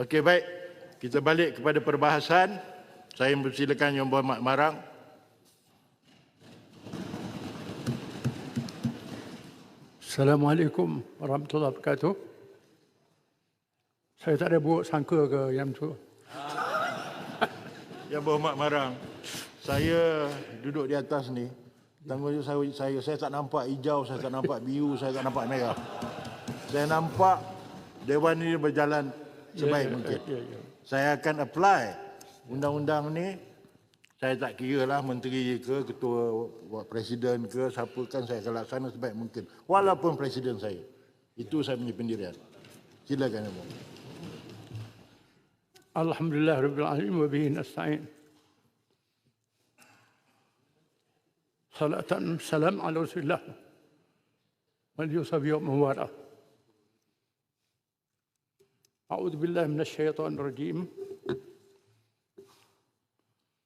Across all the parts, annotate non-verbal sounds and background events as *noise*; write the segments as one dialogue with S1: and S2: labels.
S1: Okey baik, kita balik kepada perbahasan. Saya mempersilakan Yang Berhormat Marang.
S2: Assalamualaikum warahmatullahi wabarakatuh. Saya tak ada buruk sangka ke yang tu. *laughs*
S1: Yang Berhormat Marang, saya duduk di atas ni. Tanggung jawab saya, saya, saya tak nampak hijau, saya tak nampak biru, saya tak nampak merah. Saya nampak Dewan ini berjalan sebaik
S2: ya,
S1: mungkin.
S2: Ya, ya.
S1: Saya akan apply undang-undang ni. Saya tak kira lah menteri ke, ketua presiden ke, siapa kan saya akan laksana sebaik mungkin. Walaupun presiden saya. Itu saya punya pendirian. Silakan Ibu.
S2: Alhamdulillah Rabbil Alamin wa bihi nasta'in. Salatan salam ala Rasulillah. Wal yusabi wa mawara. أعوذ بالله من الشيطان الرجيم.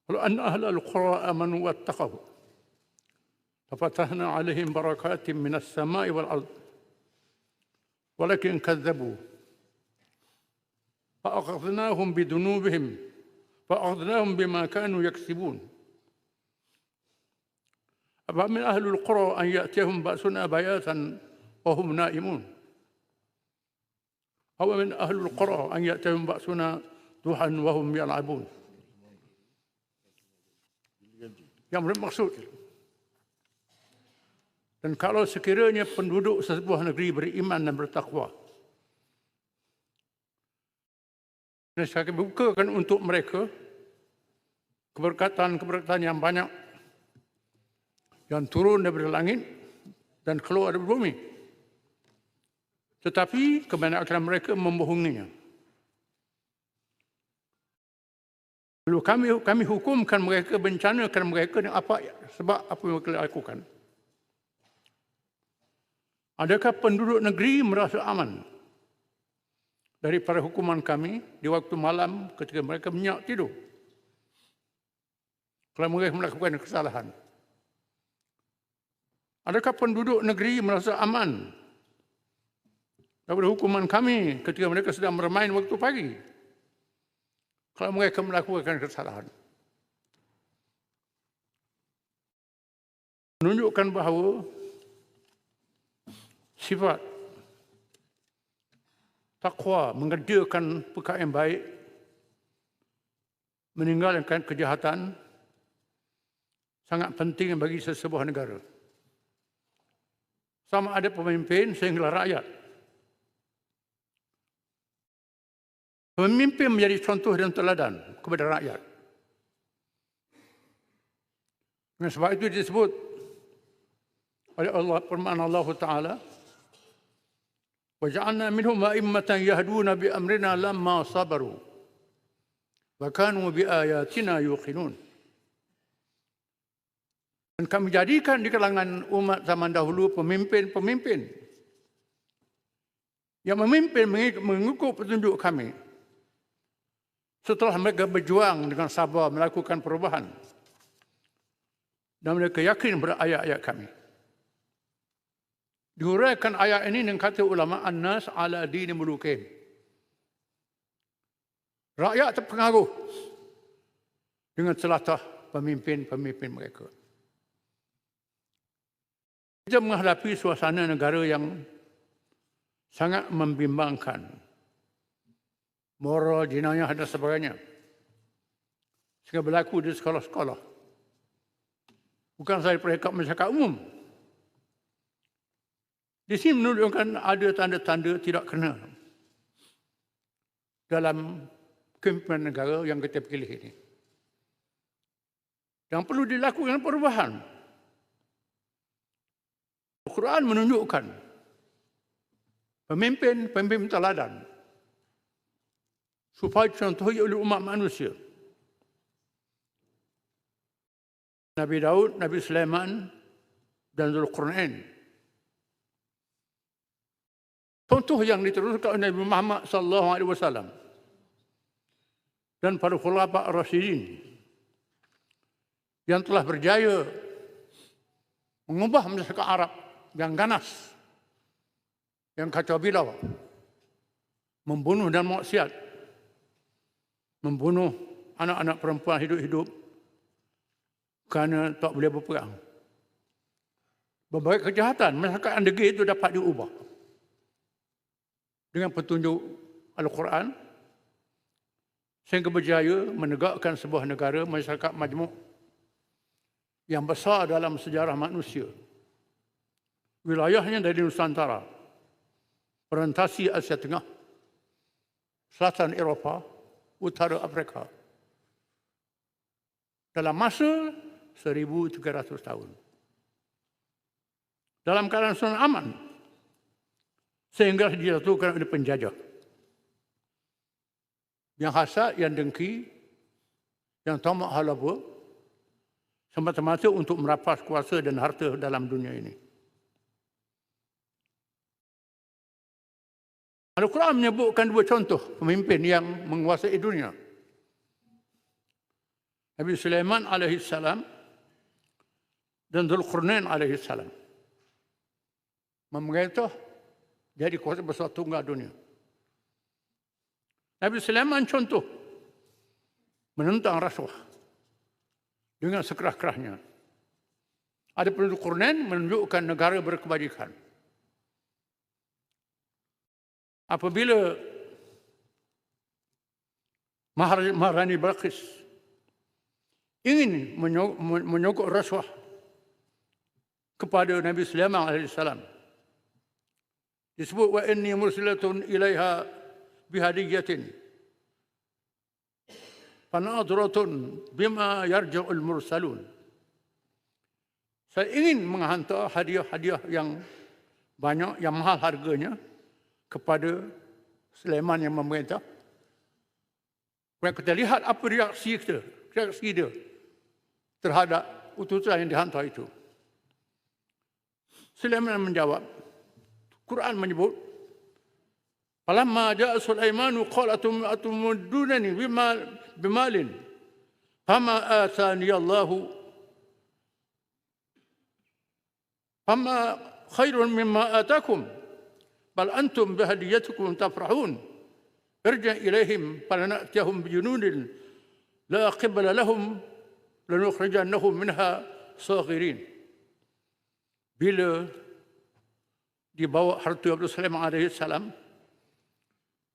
S2: ولو أن أهل القرى آمنوا واتقوا. لفتحنا عليهم بركات من السماء والأرض ولكن كذبوا. فأخذناهم بذنوبهم فأخذناهم بما كانوا يكسبون. أفمن أهل القرى أن يأتيهم بأسنا بياتا وهم نائمون؟ أو من أهل القرى أن يأتيهم بأسنا ضحى وهم يلعبون yang bermaksud dan kalau sekiranya penduduk sebuah negeri beriman dan bertakwa dan saya akan bukakan untuk mereka keberkatan-keberkatan yang banyak yang turun dari langit dan keluar dari bumi. Tetapi kebanyakan mereka membohonginya. Lalu kami kami hukumkan mereka bencanakan mereka dengan apa sebab apa yang mereka lakukan. Adakah penduduk negeri merasa aman daripada hukuman kami di waktu malam ketika mereka menyak tidur? Kalau mereka melakukan kesalahan. Adakah penduduk negeri merasa aman daripada hukuman kami ketika mereka sedang bermain waktu pagi? Kalau mereka melakukan kesalahan. Menunjukkan bahawa sifat takwa mengerjakan perkara yang baik meninggalkan kejahatan sangat penting bagi sesebuah negara. Sama ada pemimpin sehingga rakyat. Pemimpin menjadi contoh dan teladan kepada rakyat. Dan sebab itu disebut oleh Allah firman Allah Taala وجعلنا منهم أئمة يهدون بأمرنا لما صبروا وكانوا بآياتنا يوقنون Dan kami jadikan di kalangan umat zaman dahulu pemimpin-pemimpin yang memimpin mengikut petunjuk kami. Setelah mereka berjuang dengan sabar melakukan perubahan. Dan mereka yakin pada ayat-ayat kami. Diuraikan ayat ini dengan kata ulama An-Nas ala dini mulukin. Rakyat terpengaruh dengan celatah pemimpin-pemimpin mereka. Kita menghadapi suasana negara yang sangat membimbangkan. Moral, jenayah dan sebagainya. Sehingga berlaku di sekolah-sekolah. Bukan saya peringkat masyarakat umum. Di sini menunjukkan ada tanda-tanda tidak kena dalam kepimpinan negara yang kita pilih ini. Yang perlu dilakukan perubahan. Al-Quran menunjukkan pemimpin-pemimpin teladan supaya contohi oleh umat manusia. Nabi Daud, Nabi Sulaiman dan Zulkarnain. Contoh yang diteruskan oleh Nabi Muhammad sallallahu alaihi wasallam dan para khulafa ar-rasyidin yang telah berjaya mengubah masyarakat Arab yang ganas, yang kacau bilau, membunuh dan maksiat, membunuh anak-anak perempuan hidup-hidup kerana tak boleh berperang. Berbagai kejahatan masyarakat undergate itu dapat diubah. Dengan petunjuk Al-Quran sehingga berjaya menegakkan sebuah negara masyarakat majmuk yang besar dalam sejarah manusia. Wilayahnya dari Nusantara, perantasi Asia Tengah, selatan Eropah, utara Afrika. Dalam masa 1300 tahun. Dalam keadaan sunnah aman. Sehingga dijatuhkan oleh penjajah. Yang hasad, yang dengki, yang tamak halaba, semata-mata untuk merapas kuasa dan harta dalam dunia ini. Al-Quran menyebutkan dua contoh pemimpin yang menguasai dunia. Nabi Sulaiman alaihi salam dan Zulkarnain alaihi salam. Memerintah jadi kuasa besar tunggal dunia. Nabi Sulaiman contoh menentang rasuah dengan sekerah-kerahnya. Ada penduduk Qurnain menunjukkan negara berkebajikan. Apabila Maharani Balqis ingin menyokok rasuah kepada Nabi Sulaiman AS. Disebut wa inni mursilatun ilaiha bihadiyatin. Fanadratun bima yarja'ul mursalun. Saya ingin menghantar hadiah-hadiah yang banyak, yang mahal harganya kepada Sulaiman yang memerintah. Kemudian kita lihat apa reaksi kita, reaksi dia terhadap utusan yang dihantar itu. Sulaiman menjawab, Quran menyebut, Falamma ja'a Sulaimanu qala atumudunani bimal bimalin fama atani Allah fama khairun mimma atakum bal antum bihadiyatikum tafrahun irja ilaihim falanatiyahum bijunudin la qibla lahum lanukhrijannahum minha saghirin bila dibawa harta Abdul Salam alaihi salam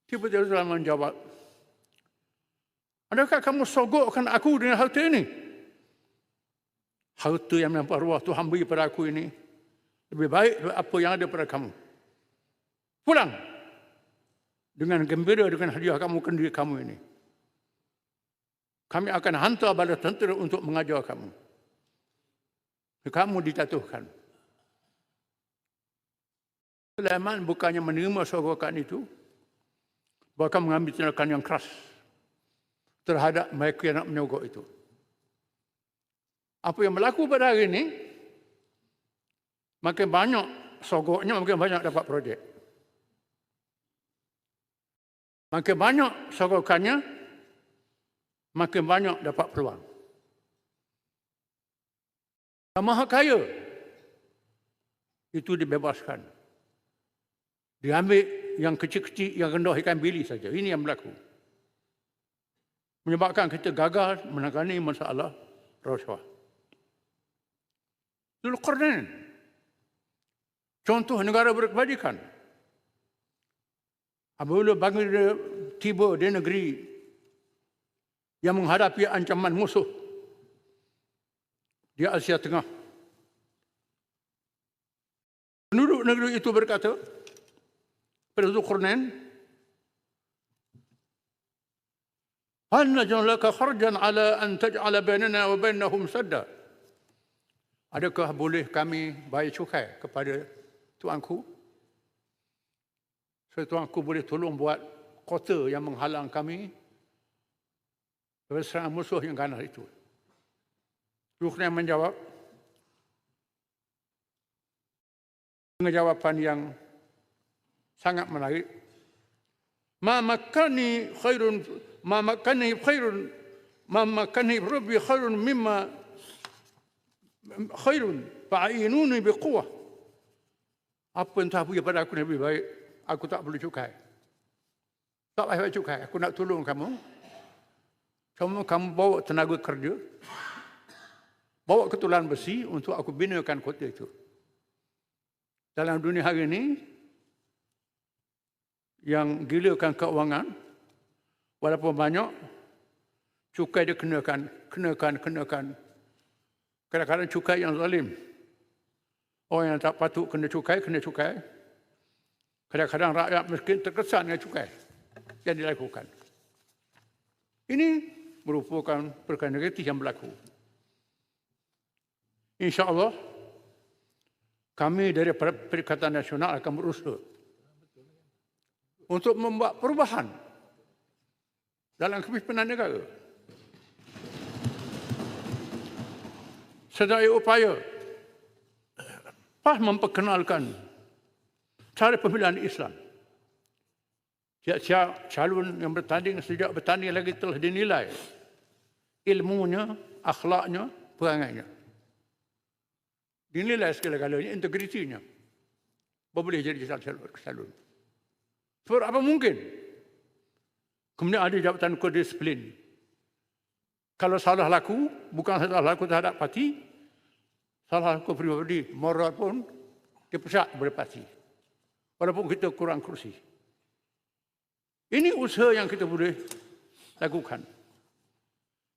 S2: tiba-tiba Sulaiman menjawab Adakah kamu sogokkan aku dengan harta ini? Harta yang melampau ruah Tuhan beri pada aku ini lebih baik daripada apa yang ada pada kamu. Pulang dengan gembira dengan hadiah kamu ke diri kamu ini. Kami akan hantar bala tentera untuk mengajar kamu. Kamu dijatuhkan. Sulaiman bukannya menerima sogokan itu, bahkan mengambil tindakan yang keras terhadap mereka yang nak menyogok itu. Apa yang berlaku pada hari ini, makin banyak sogoknya, makin banyak dapat projek. Makin banyak sogokannya, makin banyak dapat peluang. Yang maha kaya, itu dibebaskan. Diambil yang kecil-kecil, yang rendah ikan bili saja. Ini yang berlaku. Menyebabkan kita gagal menangani masalah rasuah. Zulkarnain. Contoh negara berkebajikan. Apabila bangsa dia tiba di negeri yang menghadapi ancaman musuh di Asia Tengah. Penduduk negeri itu berkata, pada Zulkarnain, "Hal najan laka kharjan ala an taj'ala bainana wa bainahum sadda?" Adakah boleh kami bayar cukai kepada tuanku Supaya tuanku boleh tolong buat kota yang menghalang kami dari serangan musuh yang ganas itu. Zulkarnain menjawab dengan jawapan yang sangat menarik. Ma makani khairun ma makani khairun ma makani rabbi khairun mimma khairun fa'inuni biquwah. Apa yang Tuhan beri pada aku lebih baik, aku tak perlu cukai. Tak payah cukai, aku nak tolong kamu. Kamu, kamu bawa tenaga kerja, bawa ketulan besi untuk aku binakan kota itu. Dalam dunia hari ini, yang gilakan keuangan, walaupun banyak, cukai dia kenakan, kenakan, kenakan. Kadang-kadang cukai yang zalim. Orang yang tak patut kena cukai, kena cukai. Kadang-kadang rakyat miskin terkesan dengan cukai yang dilakukan. Ini merupakan perkara negatif yang berlaku. InsyaAllah, kami dari Perikatan Nasional akan berusaha untuk membuat perubahan dalam kepimpinan negara. Sedaya upaya pas memperkenalkan cara pemilihan Islam. Siap-siap calon yang bertanding sejak bertanding lagi telah dinilai ilmunya, akhlaknya, perangainya. Dinilai segala-galanya, integritinya. Boleh jadi calon. Sebab apa mungkin? Kemudian ada jabatan kedisiplin. Kalau salah laku, bukan salah laku terhadap parti, salah laku pribadi, moral pun dipecat oleh parti. Walaupun kita kurang kursi. Ini usaha yang kita boleh lakukan.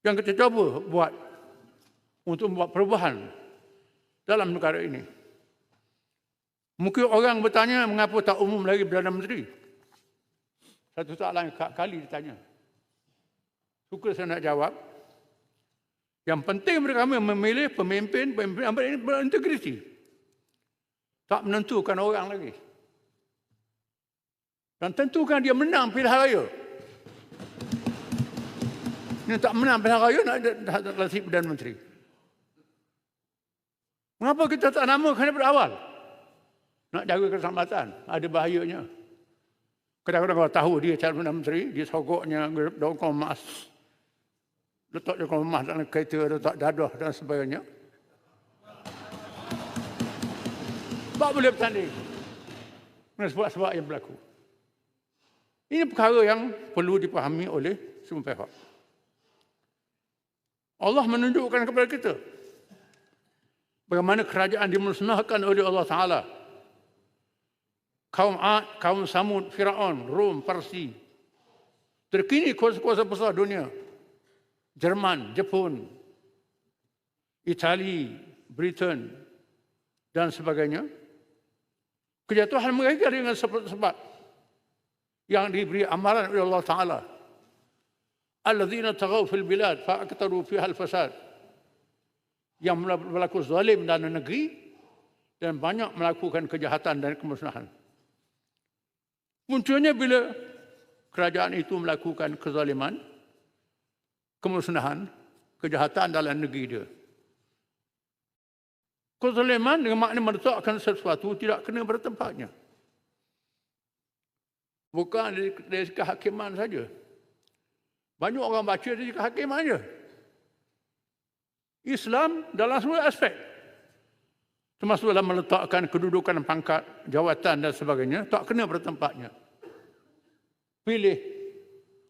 S2: Yang kita cuba buat untuk membuat perubahan dalam negara ini. Mungkin orang bertanya mengapa tak umum lagi Perdana Menteri. Satu soalan kali ditanya. Suka saya nak jawab. Yang penting mereka memilih pemimpin, pemimpin yang berintegriti. Tak menentukan orang lagi. Dan tentukan dia menang pilihan raya. Ini tak menang pilihan raya nak latih Perdana Menteri. Mengapa kita tak namakan daripada awal? Nak jaga keselamatan. Ada bahayanya. Kadang-kadang kalau tahu dia calon Perdana Menteri, dia sogoknya daun emas. Letak dia emas dalam kereta, letak dadah dan sebagainya. Tak boleh bertanding. Sebab-sebab yang berlaku. Ini perkara yang perlu dipahami oleh semua pihak. Allah menunjukkan kepada kita bagaimana kerajaan dimusnahkan oleh Allah Taala. Kaum Ad, kaum Samud, Firaun, Rom, Parsi. Terkini kuasa-kuasa besar dunia. Jerman, Jepun, Itali, Britain dan sebagainya. Kejatuhan mereka dengan sebab-sebab yang diberi amaran oleh Allah Taala. Alladzina taghaw fil bilad fa aktaru fiha al fasad. Yang berlaku zalim dalam negeri dan banyak melakukan kejahatan dan kemusnahan. Munculnya bila kerajaan itu melakukan kezaliman, kemusnahan, kejahatan dalam negeri dia. Kezaliman dengan makna meletakkan sesuatu tidak kena bertempatnya. Bukan dari, dari kehakiman saja. Banyak orang baca dari kehakiman saja. Islam dalam semua aspek. Termasuk dalam meletakkan kedudukan pangkat, jawatan dan sebagainya. Tak kena bertempatnya. Pilih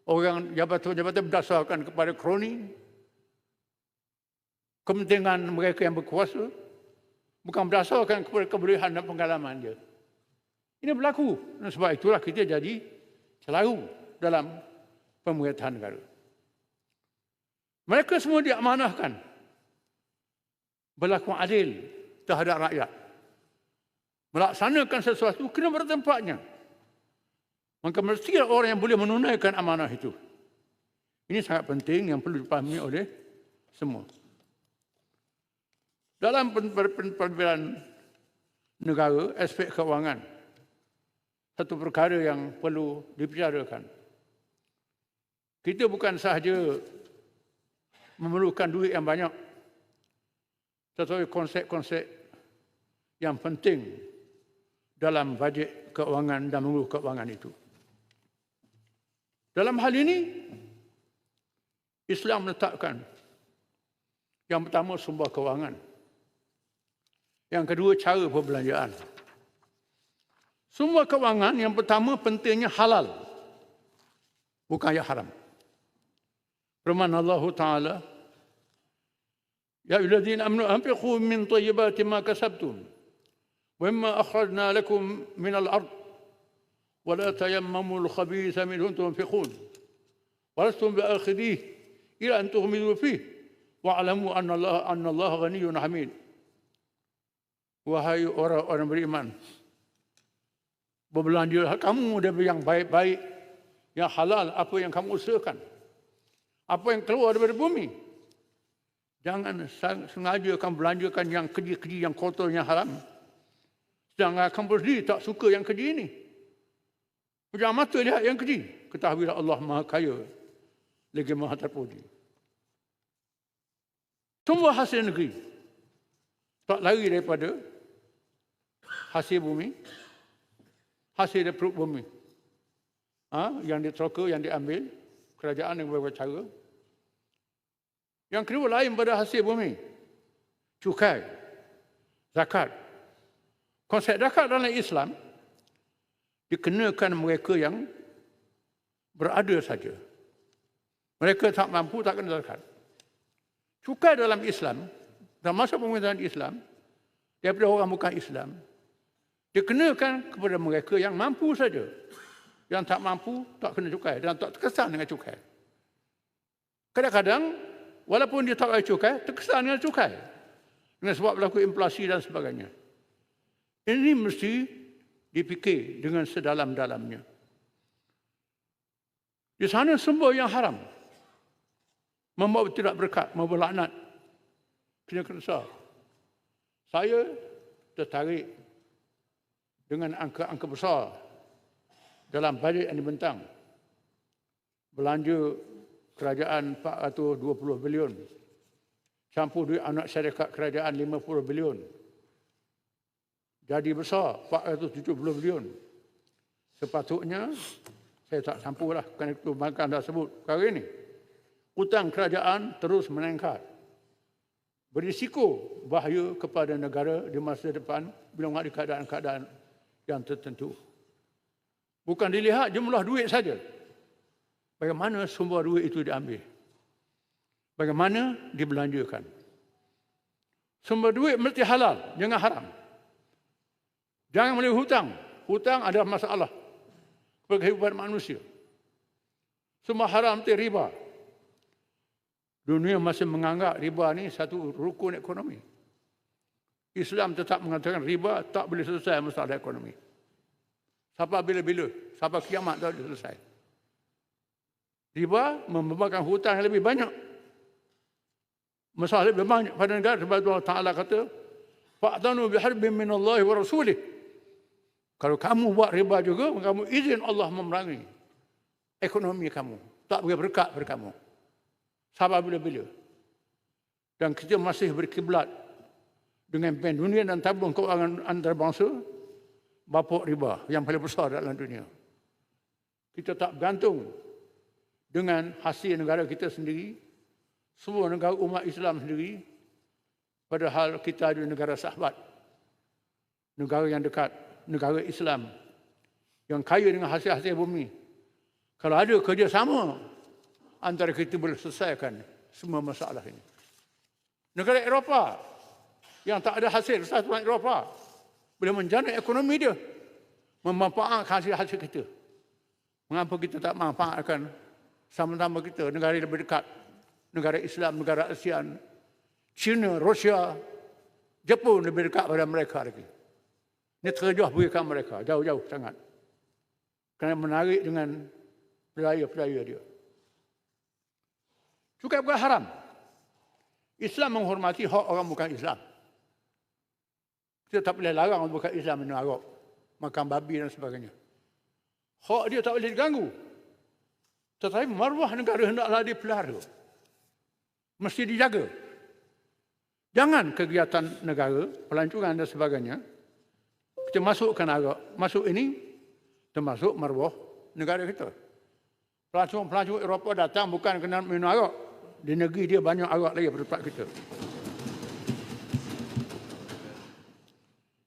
S2: orang jabatan-jabatan berdasarkan kepada kroni. Kepentingan mereka yang berkuasa. Bukan berdasarkan kepada kebolehan dan pengalaman dia. Ini berlaku. Sebab itulah kita jadi selalu dalam pemerintahan negara. Mereka semua diamanahkan. Berlaku adil terhadap rakyat. Melaksanakan sesuatu kena bertempatnya. Maka mesti orang yang boleh menunaikan amanah itu. Ini sangat penting yang perlu dipahami oleh semua. Dalam perbedaan negara, aspek keuangan, satu perkara yang perlu dibicarakan. Kita bukan sahaja memerlukan duit yang banyak, tetapi konsep-konsep yang penting dalam bajet keuangan dan mengurus keuangan itu. Dalam hal ini, Islam menetapkan yang pertama sumber keuangan. Yang kedua cara perbelanjaan. Semua kewangan yang pertama pentingnya halal. Bukan yang haram. Firman Allah Ta'ala, Ya ayyuhalladzina amanu anfiqu min tayyibati ma kasabtum wa mimma akhrajna lakum min al-ard la tayammamu al-khabitha minhu tunfiqun wa lastum bi'akhidhihi ila an tughmidu fihi wa'lamu anna Allah anna Allah ghaniyyun hamid. Wahai orang-orang beriman, berbelanja kamu dari yang baik-baik, yang halal, apa yang kamu usahakan. Apa yang keluar dari bumi. Jangan sengaja kamu belanjakan yang keji-keji, yang kotor, yang haram. Sedangkan kamu berdiri tak suka yang keji ini. Jangan mata lihat yang keji. Ketahuilah Allah Maha Kaya. Lagi Maha Terpuji. Semua hasil negeri. Tak lari daripada hasil bumi. Hasil dari perut bumi. Ha? Yang diteroka, yang diambil. Kerajaan yang berbagai cara. Yang kedua lain pada hasil bumi. Cukai. Zakat. Konsep zakat dalam Islam dikenakan mereka yang berada saja. Mereka tak mampu tak kena zakat. Cukai dalam Islam, dalam masa pemerintahan Islam, daripada orang bukan Islam, dikenakan kepada mereka yang mampu saja. Yang tak mampu, tak kena cukai. Dan tak terkesan dengan cukai. Kadang-kadang, walaupun dia tak ada cukai, terkesan dengan cukai. Dengan sebab berlaku inflasi dan sebagainya. Ini mesti dipikir dengan sedalam-dalamnya. Di sana semua yang haram. Membawa tidak berkat, membawa laknat. Kena kesal. Saya tertarik dengan angka-angka besar dalam bajet yang dibentang. Belanja kerajaan 420 bilion. Campur duit anak syarikat kerajaan 50 bilion. Jadi besar 470 bilion. Sepatutnya saya tak campurlah kerana itu makan dah sebut perkara ini. Hutang kerajaan terus meningkat. Berisiko bahaya kepada negara di masa depan bila ada keadaan-keadaan yang tertentu. Bukan dilihat jumlah duit saja. Bagaimana sumber duit itu diambil? Bagaimana dibelanjakan? Sumber duit mesti halal, jangan haram. Jangan boleh hutang. Hutang ada masalah bagi kehidupan manusia. Semua haram itu riba. Dunia masih menganggap riba ni satu rukun ekonomi. Islam tetap mengatakan riba tak boleh selesai masalah ekonomi. Sampai bila-bila, sampai kiamat tak boleh selesai. Riba membebankan hutang yang lebih banyak. Masalah lebih banyak pada negara sebab Allah Ta'ala kata, Fa'tanu biharbin min Allah wa rasulih. Kalau kamu buat riba juga, kamu izin Allah memerangi ekonomi kamu. Tak boleh berkat pada kamu. Sabar bila-bila. Dan kita masih berkiblat dengan pen dunia dan tabung keuangan antarabangsa bapuk riba yang paling besar dalam dunia. Kita tak bergantung dengan hasil negara kita sendiri, semua negara umat Islam sendiri, padahal kita ada negara sahabat, negara yang dekat, negara Islam yang kaya dengan hasil-hasil bumi. Kalau ada kerjasama antara kita boleh selesaikan semua masalah ini. Negara Eropah yang tak ada hasil, satu Eropah boleh menjana ekonomi dia, memanfaatkan hasil-hasil kita. Mengapa kita tak manfaatkan sama-sama kita, negara yang lebih dekat, negara Islam, negara ASEAN, China, Rusia, Jepun lebih dekat pada mereka lagi. Ini terjauh berikan mereka, jauh-jauh sangat. Kerana menarik dengan pelaya-pelaya dia. Cukai bukan haram. Islam menghormati hak orang bukan Islam. Kita tak boleh larang orang bukan Islam minum arak. Makan babi dan sebagainya. Hak dia tak boleh diganggu. Tetapi maruah negara hendaklah dipelihara. Mesti dijaga. Jangan kegiatan negara, pelancongan dan sebagainya, kita masukkan arak. Masuk ini, termasuk maruah negara kita. Pelancong-pelancong Eropah datang bukan kena minum arak. Di negeri dia banyak arak lagi pada tempat kita.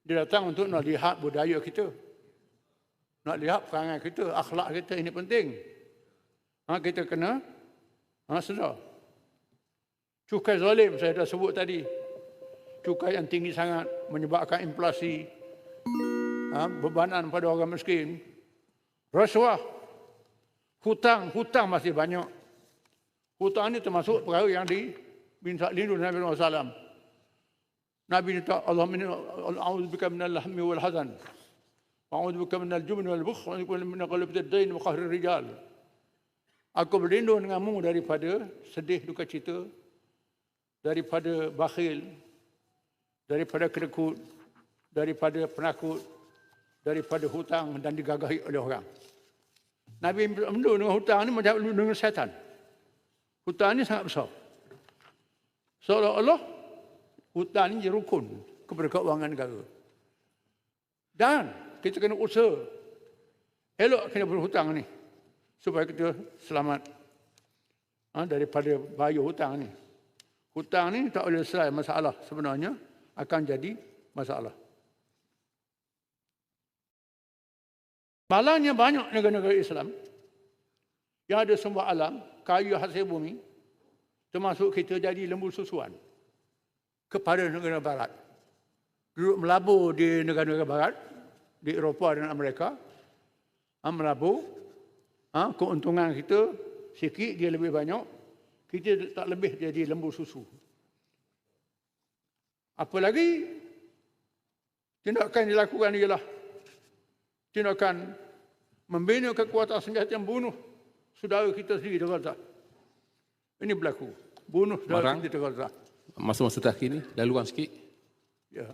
S2: Dia datang untuk nak lihat budaya kita. Nak lihat perangai kita, akhlak kita ini penting. Ha, kita kena Ha, sedar. Cukai zalim saya dah sebut tadi. Cukai yang tinggi sangat menyebabkan inflasi. Ha, bebanan pada orang miskin. Rasuah. Hutang, hutang masih banyak. Hutang ini termasuk perkara yang di minta lindung Nabi Muhammad SAW. Nabi minta Allah min a'udzubika minal lahmi wal hazan. A'udzubika minal jubni wal bukh wa min qalbi ad-dain wa qahri rijal. Aku berlindung denganmu daripada sedih duka cita, daripada bakhil, daripada kedekut, daripada penakut, daripada hutang dan digagahi oleh orang. Nabi berlindung dengan hutang ni macam dengan syaitan. Hutang ni sangat besar. Seolah-olah hutang ni rukun kepada keuangan negara. Dan kita kena usaha elok kena berhutang ni supaya kita selamat ha, daripada bahaya hutang ni. Hutang ni tak boleh selesai masalah sebenarnya akan jadi masalah. Malangnya banyak negara-negara Islam yang ada sumber alam, kayu hasil bumi, termasuk kita jadi lembu susuan kepada negara barat. Duduk melabur di negara-negara barat, di Eropah dan Amerika, ha, melabur, ha, keuntungan kita sikit, dia lebih banyak, kita tak lebih jadi lembu susu. Apa lagi? Tindakan dilakukan ialah tindakan membina kekuatan senjata yang bunuh saudara kita sendiri di Gaza. Ini berlaku. Bunuh saudara
S3: Marang.
S2: kita di Gaza.
S3: Masa-masa terakhir ni, laluan sikit.
S2: Ya.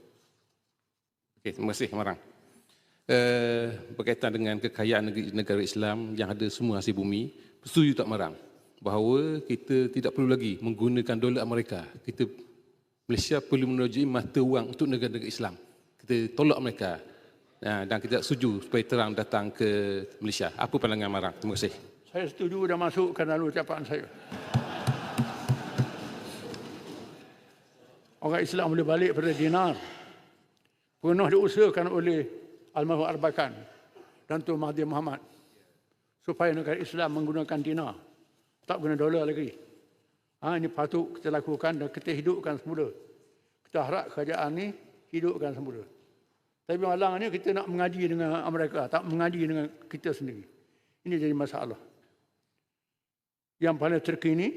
S3: Okey, terima kasih Marang. Uh, berkaitan dengan kekayaan negeri, negara Islam yang ada semua hasil bumi, setuju tak Marang? Bahawa kita tidak perlu lagi menggunakan dolar Amerika. Kita Malaysia perlu menunjukkan mata wang untuk negara-negara Islam. Kita tolak mereka. Uh, dan kita setuju supaya terang datang ke Malaysia. Apa pandangan Marang? Terima kasih.
S2: Saya setuju dah masukkan dalam ucapan saya. Orang Islam boleh balik pada dinar. Pernah diusahakan oleh Almarhum Arbakan dan Tuan Mahathir Muhammad supaya negara Islam menggunakan dinar. Tak guna dolar lagi. Ha, ini patut kita lakukan dan kita hidupkan semula. Kita harap kerajaan ni hidupkan semula. Tapi malang ni kita nak mengaji dengan Amerika, tak mengaji dengan kita sendiri. Ini jadi masalah. Yang paling terkini,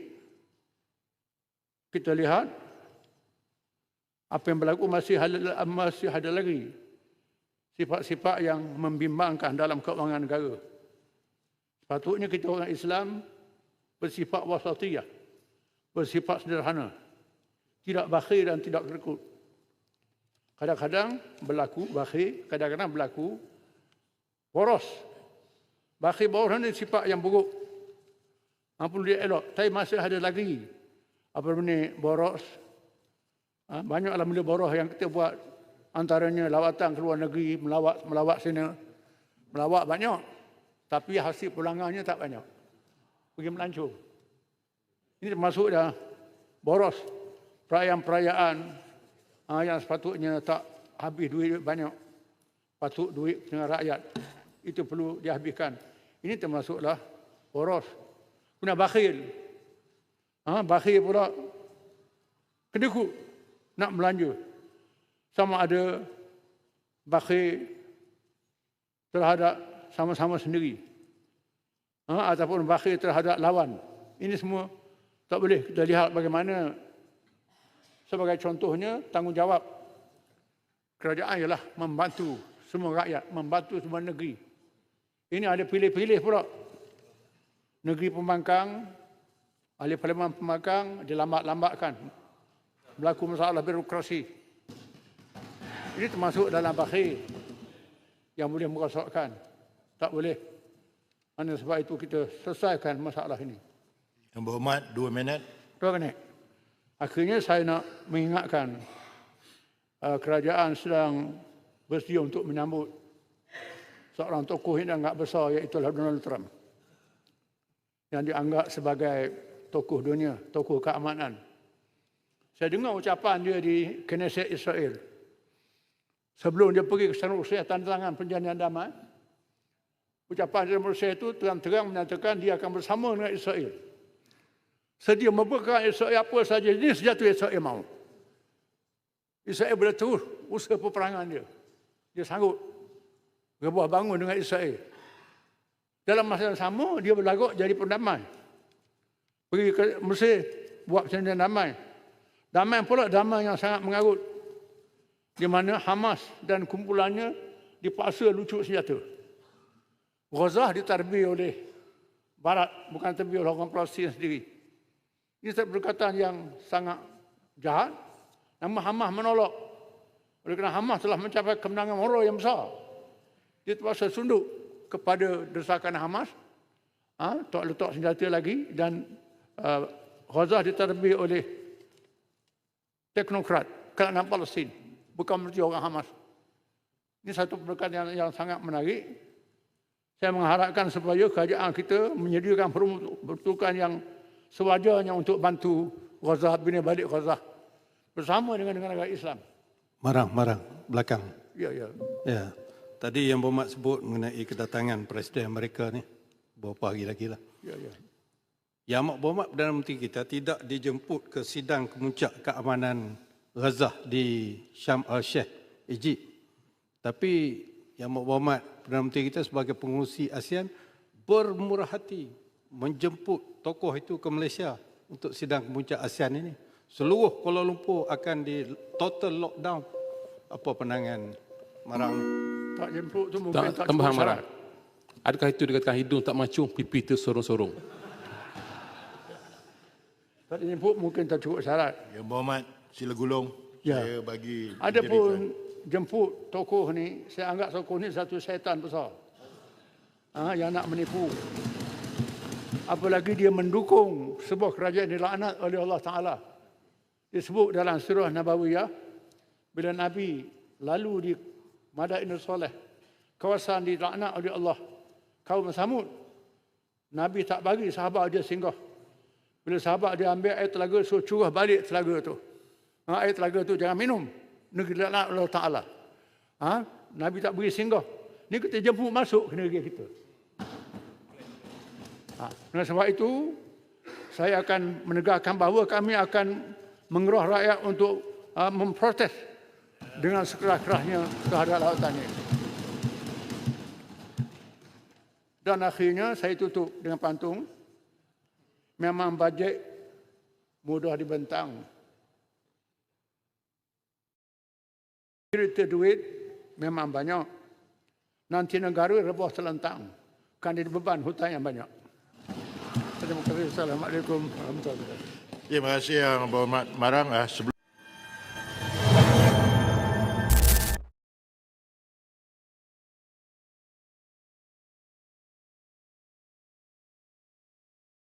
S2: kita lihat apa yang berlaku masih ada, masih ada lagi sifat-sifat yang membimbangkan dalam keuangan negara. Sepatutnya kita orang Islam bersifat wasatiyah, bersifat sederhana, tidak bakhil dan tidak terkut. Kadang-kadang berlaku bakhil, kadang-kadang berlaku boros. Bakhil boros ini sifat yang buruk. Perlu dia elok. Tapi masih ada lagi apa benda boros. Ha, banyaklah benda boros yang kita buat antaranya lawatan ke luar negeri, melawat melawat sini. Melawat banyak. Tapi hasil pulangannya tak banyak. Pergi melancur. Ini termasuk dah boros. Perayaan-perayaan ha, yang sepatutnya tak habis duit banyak. Patut duit dengan rakyat. Itu perlu dihabiskan. Ini termasuklah boros. Kemudian bakhil. Ha, bakhil pula kedekut nak belanja. Sama ada bakhil terhadap sama-sama sendiri. Ha, ataupun bakhil terhadap lawan. Ini semua tak boleh kita lihat bagaimana sebagai contohnya tanggungjawab kerajaan ialah membantu semua rakyat, membantu semua negeri. Ini ada pilih-pilih pula. Negeri pembangkang, ahli parlimen pembangkang dilambat-lambatkan. Berlaku masalah birokrasi. Ini termasuk dalam bakhil yang boleh merosakkan. Tak boleh. Mana sebab itu kita selesaikan masalah ini.
S1: Yang berhormat, dua minit.
S2: Tuan Kenek, akhirnya saya nak mengingatkan uh, kerajaan sedang bersedia untuk menyambut seorang tokoh yang agak besar iaitu Donald Trump yang dianggap sebagai tokoh dunia, tokoh keamanan. Saya dengar ucapan dia di Knesset Israel. Sebelum dia pergi ke sana Rusia tanda tangan perjanjian damai, ucapan dia Rusia itu terang-terang menyatakan dia akan bersama dengan Israel sedia membekal Israel apa saja ini senjata Israel mahu. Israel boleh terus usaha peperangan dia. Dia sanggup rebah bangun dengan Israel. Dalam masa yang sama, dia berlagak jadi pendamai. Pergi ke Mesir, buat perjanjian damai. Damai pula damai yang sangat mengarut. Di mana Hamas dan kumpulannya dipaksa lucuk senjata. Gaza ditarbih oleh Barat, bukan terbih oleh orang Palestin sendiri. Ini satu perkataan yang sangat jahat. Nama Hamas menolak. Oleh kerana Hamas telah mencapai kemenangan moral yang besar. Dia terpaksa sunduk kepada desakan Hamas. Ha, tak letak senjata lagi dan uh, Gaza ditarbih oleh teknokrat kerajaan Palestin. Bukan berarti orang Hamas. Ini satu perkara yang, yang sangat menarik. Saya mengharapkan supaya kerajaan kita menyediakan peruntukan yang sewajarnya untuk bantu Gaza, bina balik Gaza. Bersama dengan negara Islam.
S4: Marang, marang, belakang.
S2: Ya, ya.
S4: Ya. Tadi yang Berhormat sebut mengenai kedatangan Presiden Amerika ni, beberapa hari lagi lah.
S2: Ya, ya.
S4: Yang Amat Berhormat Perdana Menteri kita tidak dijemput ke sidang kemuncak keamanan Gaza di Syam al-Sheikh, Egypt. Tapi Yang Amat Berhormat Perdana Menteri kita sebagai pengurusi ASEAN bermurah hati menjemput tokoh itu ke Malaysia untuk sidang kemuncak ASEAN ini. Seluruh Kuala Lumpur akan di total lockdown. Apa pandangan Marang?
S2: Tak jemput tu mungkin
S3: Tak,
S2: tak, cukup
S3: marah. Adakah itu dikatakan hidung tak macung, pipi tersorong-sorong?
S2: Tak jemput mungkin tak cukup syarat.
S1: Yang berhormat sila gulung.
S2: Ya.
S1: Saya bagi
S2: Ada pun jemput tokoh ni, saya anggap tokoh ni satu syaitan besar. Ha, yang nak menipu. Apalagi dia mendukung sebuah kerajaan dilaknat oleh Allah Ta'ala. Disebut dalam surah Nabawiyah, bila Nabi lalu di Madainul Soleh, kawasan dilaknat oleh Allah, kaum Samud, Nabi tak bagi sahabat dia singgah. Bila sahabat dia ambil air telaga, suruh curah balik telaga tu. Ha, air telaga tu jangan minum. Negeri Allah Ta'ala. Ha? Nabi tak beri singgah. Ni kita jemput masuk ke negeri kita. Ha. Dengan sebab itu, saya akan menegakkan bahawa kami akan mengeroh rakyat untuk uh, memprotes dengan sekeras-kerasnya terhadap lautan ini. Dan akhirnya saya tutup dengan pantun. Memang bajet mudah dibentang. Cerita duit memang banyak. Nanti negara rebah telentang. Kan dia beban hutang yang banyak. Terima kasih. Assalamualaikum warahmatullahi wabarakatuh.
S1: Terima kasih Yang Berhormat Marang. Ah, sebelum